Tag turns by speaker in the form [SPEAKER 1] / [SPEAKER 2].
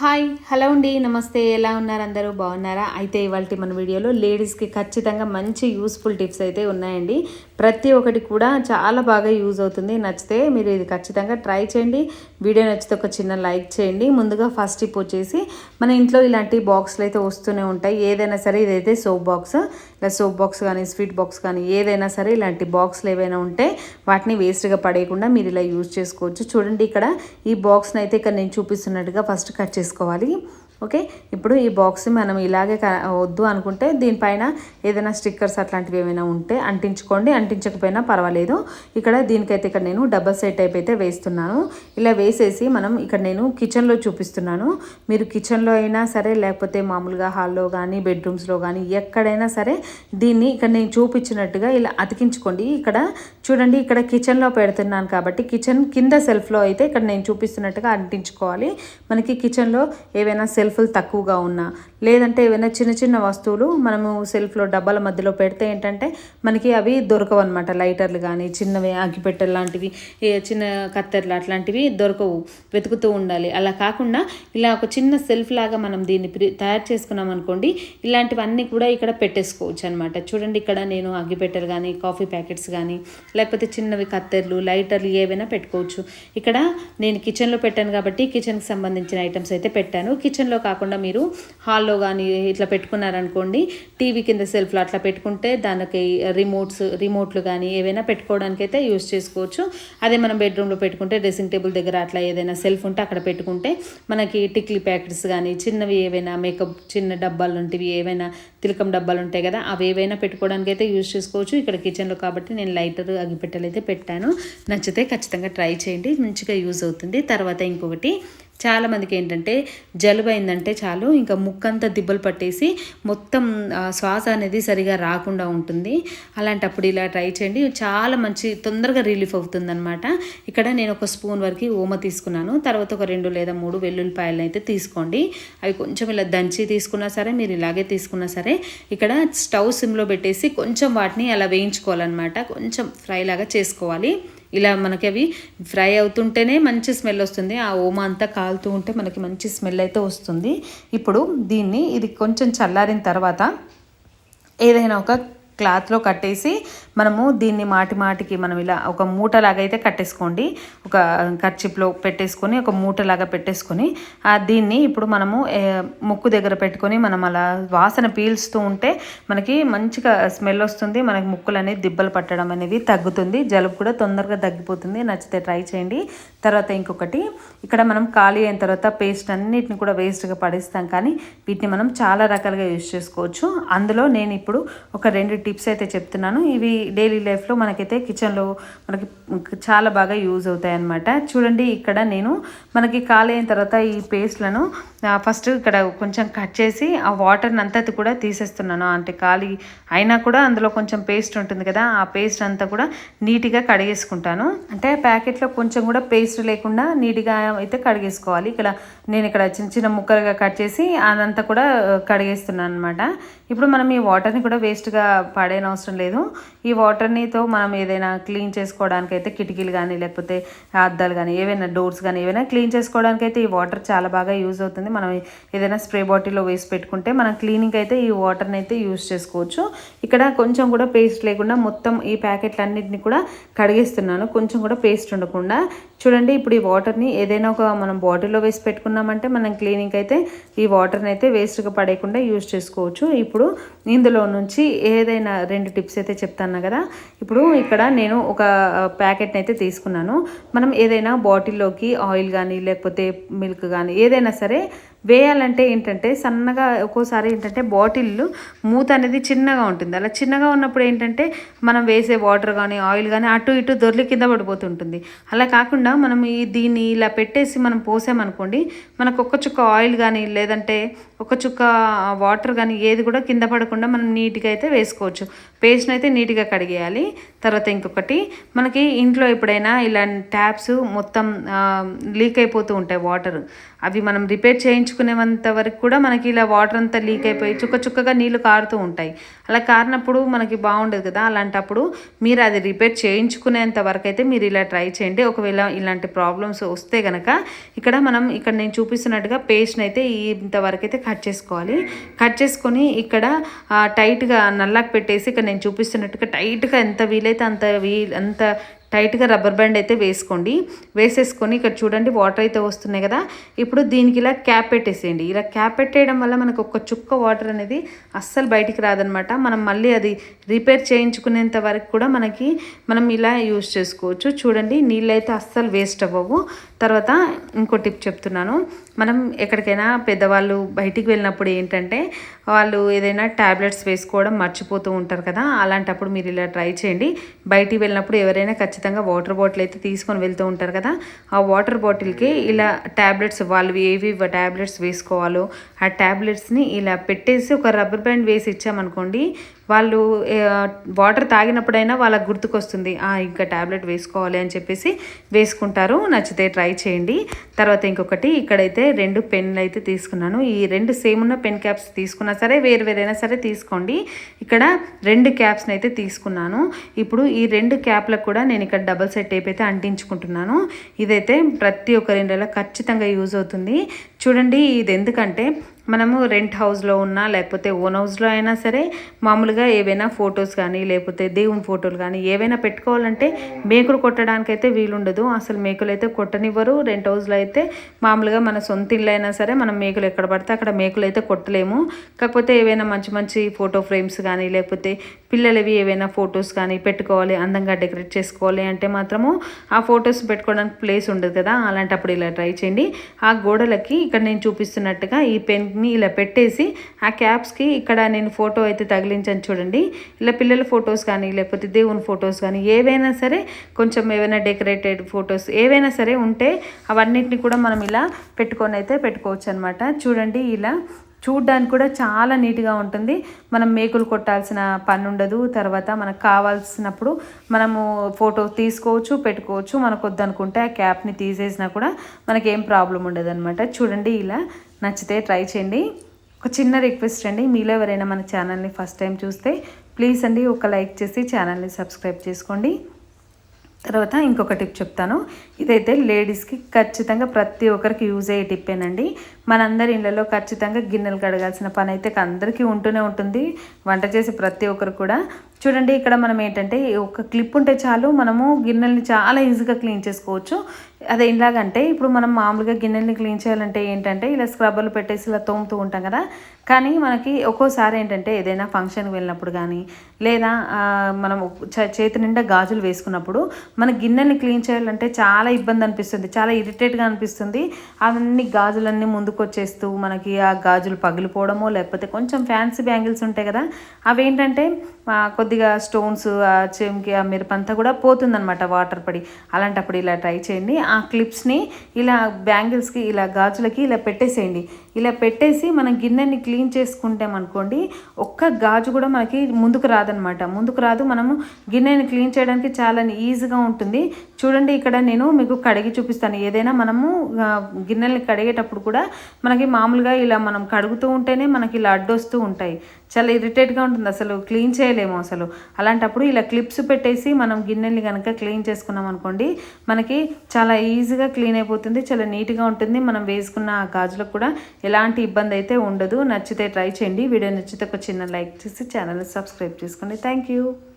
[SPEAKER 1] Hi hello అండి నమస్తే ఎలా ఉన్నారు అందరూ? బాగున్నారా? అయితే ఇవాళ మన వీడియోలో లేడీస్కి ఖచ్చితంగా మంచి యూస్ఫుల్ టిప్స్ అయితే ఉన్నాయండి. ప్రతి ఒక్కటి కూడా చాలా బాగా యూజ్ అవుతుంది. నచ్చితే మీరు ఇది ఖచ్చితంగా ట్రై చేయండి. వీడియో నచ్చితే ఒక చిన్న లైక్ చేయండి. ముందుగా ఫస్ట్ టిప్ వచ్చేసి మన ఇంట్లో ఇలాంటి బాక్స్లు అయితే వస్తూనే ఉంటాయి. ఏదైనా సరే ఇదైతే సోప్ బాక్స్ ఇలా సోప్ బాక్స్ కానీ స్వీట్ బాక్స్ కానీ ఏదైనా సరే ఇలాంటి బాక్స్లు ఏవైనా ఉంటే వాటిని వేస్ట్గా పడేయకుండా మీరు ఇలా యూజ్ చేసుకోవచ్చు. చూడండి ఇక్కడ ఈ బాక్స్ని అయితే ఇక్కడ నేను చూపిస్తున్నట్టుగా ఫస్ట్ కట్ చేసుకోవాలి. ఓకే? ఇప్పుడు ఈ బాక్స్ మనం ఇలాగే క- వద్దు అనుకుంటే దీనిపైన ఏదైనా స్టిక్కర్స్ అట్లాంటివి ఏమైనా ఉంటే అంటించుకోండి. అంటించకపోయినా పర్వాలేదు. ఇక్కడ దీనికైతే ఇక్కడ నేను డబల్ సెట్ టైప్ అయితే వేస్తున్నాను. ఇలా వేసేసి మనం ఇక్కడ నేను కిచెన్లో చూపిస్తున్నాను. మీరు కిచెన్లో అయినా సరే లేకపోతే మామూలుగా హాల్లో కానీ బెడ్రూమ్స్లో కానీ ఎక్కడైనా సరే దీన్ని ఇక్కడ నేను చూపించినట్టుగా ఇలా అతికించుకోండి. ఇక్కడ చూడండి ఇక్కడ కిచెన్లో పెడుతున్నాను కాబట్టి కిచెన్ కింద సెల్ఫ్లో అయితే ఇక్కడ నేను చూపిస్తున్నట్టుగా అంటించుకోవాలి. మనకి కిచెన్లో ఏవైనా సెల్ఫ్లు తక్కువగా ఉన్నా లేదంటే ఏవైనా చిన్న చిన్న వస్తువులు మనము సెల్ఫ్లో డబ్బాల మధ్యలో పెడితే ఏంటంటే మనకి అవి దొరకవు అనమాట లైటర్లు కానీ చిన్నవి అగ్గిపెట్టెలు లాంటివి చిన్న కత్తెరలు అట్లాంటివి దొరకవు. వెతుకుతూ ఉండాలి. అలా కాకుండా ఇలా ఒక చిన్న సెల్ఫ్ లాగా మనం దీన్ని తయారు చేసుకున్నాం అనుకోండి ఇలాంటివన్నీ కూడా ఇక్కడ పెట్టేసుకోవచ్చు అనమాట చూడండి ఇక్కడ నేను అగ్గిపెట్టెలు కానీ కాఫీ ప్యాకెట్స్ కానీ లేకపోతే చిన్నవి కత్తెర్లు లైటర్లు ఏవైనా పెట్టుకోవచ్చు. ఇక్కడ నేను కిచెన్లో పెట్టాను కాబట్టి కిచెన్కి సంబంధించిన ఐటమ్స్ అయితే పెట్టాను. కిచెన్లో కాకుండా మీరు హాల్లో కానీ ఇట్లా పెట్టుకున్నారనుకోండి టీవీ కింద సెల్ఫ్లో అట్లా పెట్టుకుంటే దానికి రిమోట్స్ రిమోట్లు కానీ ఏవైనా పెట్టుకోవడానికి అయితే యూస్ చేసుకోవచ్చు. అదే మనం బెడ్రూమ్లో పెట్టుకుంటే డ్రెస్సింగ్ టేబుల్ దగ్గర అట్లా ఏదైనా సెల్ఫ్ ఉంటే అక్కడ పెట్టుకుంటే మనకి టిక్లీ ప్యాకెట్స్ కానీ చిన్నవి ఏవైనా మేకప్ చిన్న డబ్బాలు ఉంటివి ఏవైనా తిలకం డబ్బాలు ఉంటాయి కదా అవి ఏవైనా పెట్టుకోవడానికి అయితే యూస్ చేసుకోవచ్చు. ఇక్కడ కిచెన్లో కాబట్టి నేను లైటర్ అగ్గిపెట్టెలు అయితే పెట్టాను. నచ్చితే ఖచ్చితంగా ట్రై చేయండి మంచిగా యూజ్ అవుతుంది. తర్వాత ఇంకొకటి చాలామందికి ఏంటంటే జలుబు అయిందంటే చాలు ఇంకా ముక్కంతా దిబ్బలు పట్టేసి మొత్తం శ్వాస అనేది సరిగా రాకుండా ఉంటుంది. అలాంటప్పుడు ఇలా ట్రై చేయండి. చాలా మంచి తొందరగా రిలీఫ్ అవుతుందన్నమాట. ఇక్కడ నేను ఒక స్పూన్ వరకు ఓమ తీసుకున్నాను. తర్వాత ఒక రెండు లేదా మూడు వెల్లుల్లిపాయలు అయితే తీసుకోండి. అవి కొంచెం ఇలా దంచి తీసుకున్నా సరే మీరు ఇలాగే తీసుకున్నా సరే ఇక్కడ స్టవ్ సిమ్లో పెట్టేసి కొంచెం వాటిని అలా వేయించుకోవాలన్నమాట. కొంచెం ఫ్రై లాగా చేసుకోవాలి. ఇలా మనకి అవి ఫ్రై అవుతుంటేనే మంచి స్మెల్ వస్తుంది. ఆ ఓమ అంతా కాలుతూ ఉంటే మనకి మంచి స్మెల్ అయితే వస్తుంది. ఇప్పుడు దీన్ని ఇది కొంచెం చల్లారిన తర్వాత ఏదైనా ఒక క్లాత్లో కట్టేసి మనము దీన్ని మాటి మాటికి మనం ఇలా ఒక మూటలాగా అయితే కట్టేసుకోండి. ఒక కర్చిప్లో పెట్టేసుకొని ఒక మూటలాగా పెట్టేసుకొని దీన్ని ఇప్పుడు మనము ముక్కు దగ్గర పెట్టుకొని మనం అలా వాసన పీల్స్తూ ఉంటే మనకి మంచిగా స్మెల్ వస్తుంది. మనకి ముక్కులు అనేది దిబ్బలు పట్టడం అనేది తగ్గుతుంది. జలుబు కూడా తొందరగా తగ్గిపోతుంది. నచ్చితే ట్రై చేయండి. తర్వాత ఇంకొకటి ఇక్కడ మనం ఖాళీ అయిన తర్వాత పేస్ట్ అన్నిటిని కూడా వేస్ట్గా పడేస్తాం కానీ వీటిని మనం చాలా రకాలుగా యూజ్ చేసుకోవచ్చు. అందులో నేను ఇప్పుడు ఒక రెండు టిప్స్ అయితే చెప్తున్నాను. ఇవి డైలీ లైఫ్లో మనకైతే కిచెన్లో మనకి చాలా బాగా యూజ్ అవుతాయి అన్నమాట చూడండి ఇక్కడ నేను మనకి ఖాళీ అయిన తర్వాత ఈ పేస్ట్లను ఫస్ట్ ఇక్కడ కొంచెం కట్ చేసి ఆ వాటర్ని అంతా కూడా తీసేస్తున్నాను. అంటే ఖాళీ అయినా కూడా అందులో కొంచెం పేస్ట్ ఉంటుంది కదా ఆ పేస్ట్ అంతా కూడా నీట్గా కడిగేసుకుంటాను. అంటే ప్యాకెట్లో కొంచెం కూడా పేస్ట్ లేకుండా నీట్గా అయితే కడిగేసుకోవాలి. ఇక్కడ నేను ఇక్కడ చిన్న చిన్న ముక్కలుగా కట్ చేసి అదంతా కూడా కడిగేస్తున్నాను అనమాట ఇప్పుడు మనం ఈ వాటర్ని కూడా వేస్ట్గా పడేన అవసరం లేదు. ఈ ఈ వాటర్నితో మనం ఏదైనా క్లీన్ చేసుకోవడానికి అయితే కిటికీలు కానీ లేకపోతే అద్దాలు కానీ ఏవైనా డోర్స్ కానీ ఏవైనా క్లీన్ చేసుకోవడానికి అయితే ఈ వాటర్ చాలా బాగా యూజ్ అవుతుంది. మనం ఏదైనా స్ప్రే బాటిల్లో వేసి పెట్టుకుంటే మనం క్లీనింగ్ అయితే ఈ వాటర్ని అయితే యూజ్ చేసుకోవచ్చు. ఇక్కడ కొంచెం కూడా పేస్ట్ లేకుండా మొత్తం ఈ ప్యాకెట్లన్నింటినీ కూడా కడిగేస్తున్నాను. కొంచెం కూడా పేస్ట్ ఉండకుండా. చూడండి ఇప్పుడు ఈ వాటర్ని ఏదైనా ఒక మనం బాటిల్లో వేసి పెట్టుకున్నామంటే మనం క్లీనింగ్ అయితే ఈ వాటర్ని అయితే వేస్ట్గా పడేయకుండా యూజ్ చేసుకోవచ్చు. ఇప్పుడు ఇందులో నుంచి ఏదైనా రెండు టిప్స్ అయితే చెప్తాను కదా. ఇప్పుడు ఇక్కడ నేను ఒక ప్యాకెట్ని అయితే తీసుకున్నాను. మనం ఏదైనా బాటిల్లోకి ఆయిల్ కానీ లేకపోతే మిల్క్ కానీ ఏదైనా సరే వేయాలంటే ఏంటంటే సన్నగా ఒక్కోసారి ఏంటంటే బాటిల్ మూత అనేది చిన్నగా ఉంటుంది. అలా చిన్నగా ఉన్నప్పుడు ఏంటంటే మనం వేసే వాటర్ కానీ ఆయిల్ కానీ అటు ఇటు దొర్లి కింద పడిపోతుంటుంది. అలా కాకుండా మనం ఈ దీన్ని ఇలా పెట్టేసి మనం పోసామనుకోండి మనకు ఒక్క చుక్క ఆయిల్ కానీ లేదంటే ఒక చుక్క వాటర్ కానీ ఏది కూడా కింద పడకుండా మనం నీట్గా అయితే వేసుకోవచ్చు. పేస్ట్ని అయితే నీట్గా కడిగేయాలి. తర్వాత ఇంకొకటి మనకి ఇంట్లో ఎప్పుడైనా ఇలా ట్యాప్స్ మొత్తం లీక్ అయిపోతూ ఉంటాయి వాటర్. అవి మనం రిపేర్ చేయించు పట్టించుకునేంత వరకు కూడా మనకి ఇలా వాటర్ అంతా లీక్ అయిపోయి చుక్క చుక్కగా నీళ్ళు కారుతూ ఉంటాయి. అలా కారినప్పుడు మనకి బాగుండదు కదా? అలాంటప్పుడు మీరు అది రిపేర్ చేయించుకునేంత వరకు అయితే మీరు ఇలా ట్రై చేయండి. ఒకవేళ ఇలాంటి ప్రాబ్లమ్స్ వస్తే కనుక ఇక్కడ మనం ఇక్కడ నేను చూపిస్తున్నట్టుగా పేస్ట్ని అయితే ఇంతవరకు అయితే కట్ చేసుకోవాలి. కట్ చేసుకొని ఇక్కడ టైట్గా నల్లాకు పెట్టేసి ఇక్కడ నేను చూపిస్తున్నట్టుగా టైట్గా ఎంత వీలైతే అంత వీ అంత టైట్గా రబ్బర్ బ్యాండ్ అయితే వేసుకోండి. వేసేసుకొని ఇక్కడ చూడండి వాటర్ అయితే వస్తున్నాయి కదా. ఇప్పుడు దీనికి ఇలా క్యాప్ పెట్టేసేయండి. ఇలా క్యాప్ పెట్టేయడం వల్ల మనకు ఒక చుక్క వాటర్ అనేది అస్సలు బయటికి రాదనమాట. మనం మళ్ళీ అది రిపేర్ చేయించుకునేంత వరకు కూడా మనకి మనం ఇలా యూజ్ చేసుకోవచ్చు. చూడండి నీళ్ళు అయితే అస్సలు వేస్ట్ అవ్వవు. తర్వాత ఇంకో టిప్ చెప్తున్నాను. మనం ఎక్కడికైనా పెద్దవాళ్ళు బయటికి వెళ్ళినప్పుడు ఏంటంటే వాళ్ళు ఏదైనా ట్యాబ్లెట్స్ వేసుకోవడం మర్చిపోతూ ఉంటారు కదా. అలాంటప్పుడు మీరు ఇలా ట్రై చేయండి. బయటికి వెళ్ళినప్పుడు ఎవరైనా ఖచ్చితంగా ఖచ్చితంగా వాటర్ బాటిల్ అయితే తీసుకొని వెళ్తూ ఉంటారు కదా. ఆ వాటర్ బాటిల్కి ఇలా ట్యాబ్లెట్స్ వాళ్ళు ఏవి ట్యాబ్లెట్స్ వేసుకోవాలో ఆ ట్యాబ్లెట్స్ని ఇలా పెట్టేసి ఒక రబ్బర్ బ్యాండ్ వేసి ఇచ్చామనుకోండి వాళ్ళు వాటర్ తాగినప్పుడైనా వాళ్ళకి గుర్తుకొస్తుంది ఇంకా ట్యాబ్లెట్ వేసుకోవాలి అని చెప్పేసి వేసుకుంటారు. నచ్చితే ట్రై చేయండి. తర్వాత ఇంకొకటి ఇక్కడైతే రెండు పెన్లు అయితే తీసుకున్నాను. ఈ రెండు సేమ్ ఉన్న పెన్ క్యాప్స్ తీసుకున్నా సరే వేరు వేరైనా సరే తీసుకోండి. ఇక్కడ రెండు క్యాప్స్ని అయితే తీసుకున్నాను. ఇప్పుడు ఈ రెండు క్యాప్లకు కూడా నేను ఇక్కడ డబల్ సెట్ టేప్ అయితే అంటించుకుంటున్నాను. ఇదైతే ప్రతి ఒక్కరి ఖచ్చితంగా యూజ్ అవుతుంది. చూడండి ఇది ఎందుకంటే మనము రెంట్ హౌస్లో ఉన్నా లేకపోతే ఓన్ హౌస్లో అయినా సరే మామూలుగా ఏవైనా ఫొటోస్ కానీ లేకపోతే దేవుని ఫోటోలు కానీ ఏవైనా పెట్టుకోవాలంటే మేకులు కొట్టడానికి అయితే వీలుండదు. అసలు మేకులు అయితే కొట్టనివ్వరు. రెంట్ హౌస్లో అయితే మామూలుగా మన సొంత ఇల్లు అయినా సరే మనం మేకులు ఎక్కడ పడితే అక్కడ మేకులు అయితే కొట్టలేము. కాకపోతే ఏవైనా మంచి మంచి ఫోటో ఫ్రేమ్స్ కానీ లేకపోతే పిల్లలవి ఏవైనా ఫొటోస్ కానీ పెట్టుకోవాలి అందంగా డెకరేట్ చేసుకోవాలి అంటే మాత్రము ఆ ఫొటోస్ పెట్టుకోవడానికి ప్లేస్ ఉండదు కదా. అలాంటప్పుడు ఇలా ట్రై చేయండి. ఆ గోడలకి ఇక్కడ నేను చూపిస్తున్నట్టుగా ఈ పెన్ క్యాప్ని ఇలా పెట్టేసి ఆ క్యాప్స్కి ఇక్కడ నేను ఫోటో అయితే తగిలించాను చూడండి. ఇలా పిల్లల ఫొటోస్ కానీ లేకపోతే దేవుని ఫొటోస్ కానీ ఏవైనా సరే కొంచెం ఏవైనా డెకరేటెడ్ ఫొటోస్ ఏవైనా సరే ఉంటే అవన్నిటిని కూడా మనం ఇలా పెట్టుకొని అయితే పెట్టుకోవచ్చు అనమాట చూడండి ఇలా చూడ్డానికి కూడా చాలా నీట్గా ఉంటుంది. మనం మేకులు కొట్టాల్సిన పని ఉండదు. తర్వాత మనకు కావాల్సినప్పుడు మనము ఫోటో తీసుకోవచ్చు పెట్టుకోవచ్చు. మనకు వద్దనుకుంటే ఆ క్యాప్ని తీసేసినా కూడా మనకేం ప్రాబ్లం ఉండదు అనమాట చూడండి ఇలా నచ్చితే ట్రై చేయండి. ఒక చిన్న రిక్వెస్ట్ అండి. మీలో ఎవరైనా మన ఛానల్ని ఫస్ట్ టైం చూస్తే ప్లీజ్ అండి ఒక లైక్ చేసి ఛానల్ని సబ్స్క్రైబ్ చేసుకోండి. తర్వాత ఇంకొక టిప్ చెప్తాను. ఇదైతే లేడీస్కి ఖచ్చితంగా ప్రతి ఒక్కరికి యూజ్ అయ్యే టిప్పేనండి. మనందరి ఇళ్ళలో ఖచ్చితంగా గిన్నెలు కడగాల్సిన పని అయితే అందరికీ ఉంటూనే ఉంటుంది. వంట చేసే ప్రతి ఒక్కరు కూడా. చూడండి ఇక్కడ మనం ఏంటంటే ఒక క్లిప్ ఉంటే చాలు మనము గిన్నెల్ని చాలా ఈజీగా క్లీన్ చేసుకోవచ్చు. అదే ఇలాగంటే ఇప్పుడు మనం మామూలుగా గిన్నెల్ని క్లీన్ చేయాలంటే ఏంటంటే ఇలా స్క్రబ్బర్లు పెట్టేసి ఇలా తోముతూ ఉంటాం కదా. కానీ మనకి ఒక్కోసారి ఏంటంటే ఏదైనా ఫంక్షన్కి వెళ్ళినప్పుడు కానీ లేదా మనం చేతి నిండా గాజులు వేసుకున్నప్పుడు మన గిన్నెల్ని క్లీన్ చేయాలంటే చాలా ఇబ్బంది అనిపిస్తుంది. చాలా ఇరిటేట్గా అనిపిస్తుంది. అవన్నీ గాజులన్నీ ముందుకు కొచ్చేస్తూ మనకి ఆ గాజులు పగిలిపోవడమో లేకపోతే కొంచెం ఫ్యాన్సీ బ్యాంగిల్స్ ఉంటాయి కదా అవి ఏంటంటే కొద్దిగా స్టోన్స్ ఆ చెంకి ఆ మిరపంతా కూడా పోతుందనమాట వాటర్ పడి. అలాంటప్పుడు ఇలా ట్రై చేయండి. ఆ క్లిప్స్ని ఇలా బ్యాంగిల్స్కి ఇలా గాజులకి ఇలా పెట్టేసేయండి. ఇలా పెట్టేసి మనం గిన్నెని క్లీన్ చేసుకుంటామనుకోండి ఒక్క గాజు కూడా మనకి ముందుకు రాదనమాట ముందుకు రాదు మనము గిన్నెని క్లీన్ చేయడానికి చాలా ఈజీగా ఉంటుంది. చూడండి ఇక్కడ నేను మీకు కడిగి చూపిస్తాను. ఏదైనా మనము గిన్నెల్ని కడిగేటప్పుడు కూడా మనకి మామూలుగా ఇలా మనం కడుగుతూ ఉంటేనే మనకి ఇలా అడ్డొస్తూ ఉంటాయి. చాలా ఇరిటేట్గా ఉంటుంది. అసలు క్లీన్ చేయలేము అసలు. అలాంటప్పుడు ఇలా క్లిప్స్ పెట్టేసి మనం గిన్నెల్ని కనుక క్లీన్ చేసుకున్నాం అనుకోండి మనకి చాలా ఈజీగా క్లీన్ అయిపోతుంది చాలా నీట్గా ఉంటుంది. మనం వేసుకున్న ఆ గాజులకు కూడా ఎలాంటి ఇబ్బంది అయితే ఉండదు. నచ్చితే ట్రై చేయండి. వీడియో నచ్చితే ఒక చిన్న లైక్ చేసి ఛానల్ని సబ్స్క్రైబ్ చేసుకోండి. Thank you